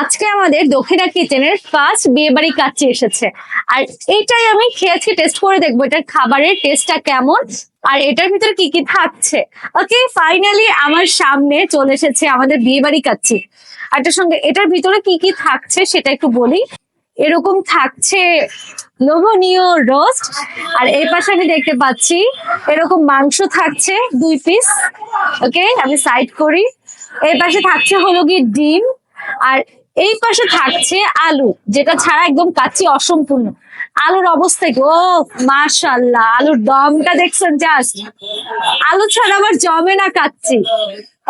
আজকে আমাদের দক্ষিণা কিচেনের ফার্স্ট বিয়ে বাড়ি কাচ্চি এসেছে। আর এটাই আমি খেয়ে টেস্ট করে দেখব এটার খাবারের টেস্টটা কেমন, আর এটার ভিতরে কি কি থাকছে। ওকে ফাইনালি আমার সামনে চলে এসেছে আমাদের বিয়ে বাড়ি কাচ্চি। আর এটার সঙ্গে, এটার ভিতরে কি কি থাকছে সেটা একটু বলি। এরকম থাকছে লোভনীয় রোস্ট আর এই পাশে আমি দেখতে পাচ্ছি, এরকম মাংস থাকছে দুই পিস ওকে আমি সাইড করি। এই পাশে থাকছে হলো কি ডিম। আর এই পাশে থাকছে আলু, যেটা ছাড়া একদম কাচ্চি অসম্পূর্ণ। আলুর অবস্থা কি? ও মাশাল্লাহ আলুর দমটা দেখছেন জাস্ট আলু ছাড়া আবার জমে না কাচ্চি।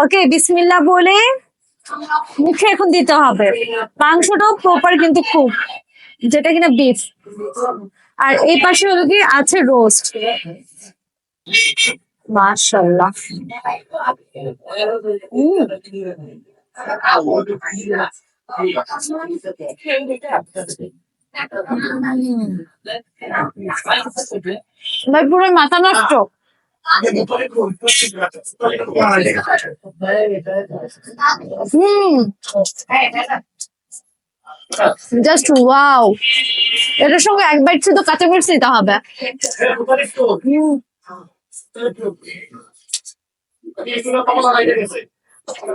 ওকে বিসমিল্লাহ বলে মুখে এখন দিতে হবে। মাংসটাও প্রপার কিন্তু খুব, যেটা কিনা বিফ আর এই পাশে হলো কি? আছে রোস্ট মাশাল্লাহ পুরো মাথা নষ্ট। জাস্ট ওয়াও এটার সঙ্গে এক বাইট শুধু কাঁচামরিচ নিতে হবে।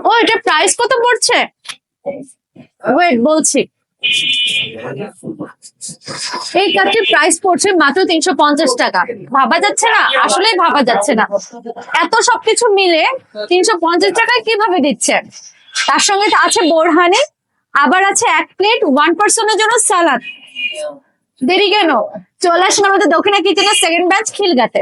ও, এটা প্রাইস কত পড়ছে? ওয়েট বলছি। এই কাঠটির প্রাইস পড়ছে মাত্র তিনশো পঞ্চাশ টাকা। ভাবা যাচ্ছে না? আসলেই ভাবা যাচ্ছে না। এত সবকিছু মিলে তিনশো পঞ্চাশ টাকায় কীভাবে দিচ্ছে? তার সঙ্গে আছে বোরহানি, আবার আছে এক প্লেট ওয়ান পার্সনের জন্য সালাদ দেরি কেন? চলে আসুন আমাদের দক্ষিণা কিচেনের সেকেন্ড ব্যাচ খিলগাতে।